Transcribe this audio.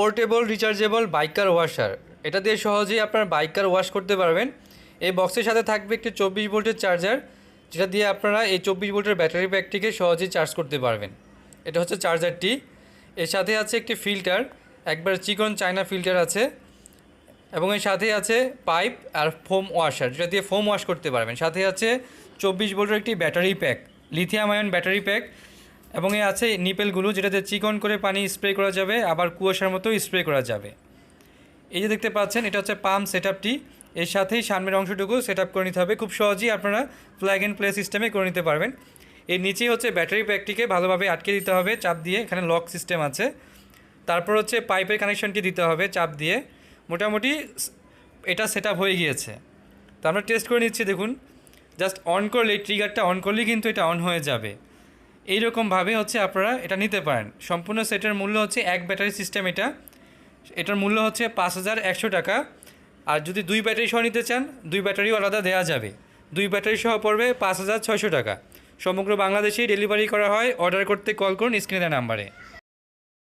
Portable rechargeable biker washer এটা দিয়ে সহজেই আপনার বাইকার ওয়াশ করতে পারবেন। এই বক্সের সাথে থাকবে একটি চব্বিশ ভোল্টের চার্জার যেটা দিয়ে আপনারা এই চব্বিশ ভোল্টের ব্যাটারি ব্যাগটিকে সহজেই চার্জ করতে পারবেন। এটা হচ্ছে চার্জারটি এর সাথে আছে একটি ফিল্টার একবার চিকন চায়না ফিল্টার আছে। এবং এর সাথে আছে পাইপ আর ফোম ওয়াশার যেটা দিয়ে ফোম ওয়াশ করতে পারবেন। সাথে আছে চব্বিশ ভোল্টের একটি battery pack lithium ion battery pack এবং এ আছে নিপেলগুলো, যেটাতে চিকন করে পানি স্প্রে করা যাবে, আবার কুয়াশার মতো স্প্রে করা যাবে। এই যে দেখতে পাচ্ছেন, এটা হচ্ছে পাম্প সেট আপটি এর সাথেই সামনের অংশটুকু সেট আপ করে নিতে হবে। খুব সহজেই আপনারা ফ্ল্যাগ অ্যান্ড প্লে সিস্টেমে করে নিতে পারবেন। এর নিচেই হচ্ছে ব্যাটারি প্যাকটিকে ভালোভাবে আটকে দিতে হবে, চাপ দিয়ে। এখানে লক সিস্টেম আছে। তারপর হচ্ছে পাইপের কানেকশনটি দিতে হবে, চাপ দিয়ে। মোটামুটি এটা সেট হয়ে গিয়েছে। তো আমরা টেস্ট করে নিচ্ছি, দেখুন। জাস্ট অন করলে ট্রিগারটা অন করলেই কিন্তু এটা অন হয়ে যাবে। এইরকমভাবে হচ্ছে আপনারা এটা নিতে পারেন। সম্পূর্ণ সেটের মূল্য হচ্ছে এক ব্যাটারি সিস্টেম এটা। এটার মূল্য হচ্ছে পাঁচ হাজার একশো টাকা। আর যদি দুই ব্যাটারি সহ নিতে চান, দুই ব্যাটারিও আলাদা দেওয়া যাবে। দুই ব্যাটারি সহ পড়বে পাঁচ হাজার ছয়শো টাকা। সমগ্র বাংলাদেশেই ডেলিভারি করা হয়। অর্ডার করতে কল করুন স্ক্রিনের নাম্বারে।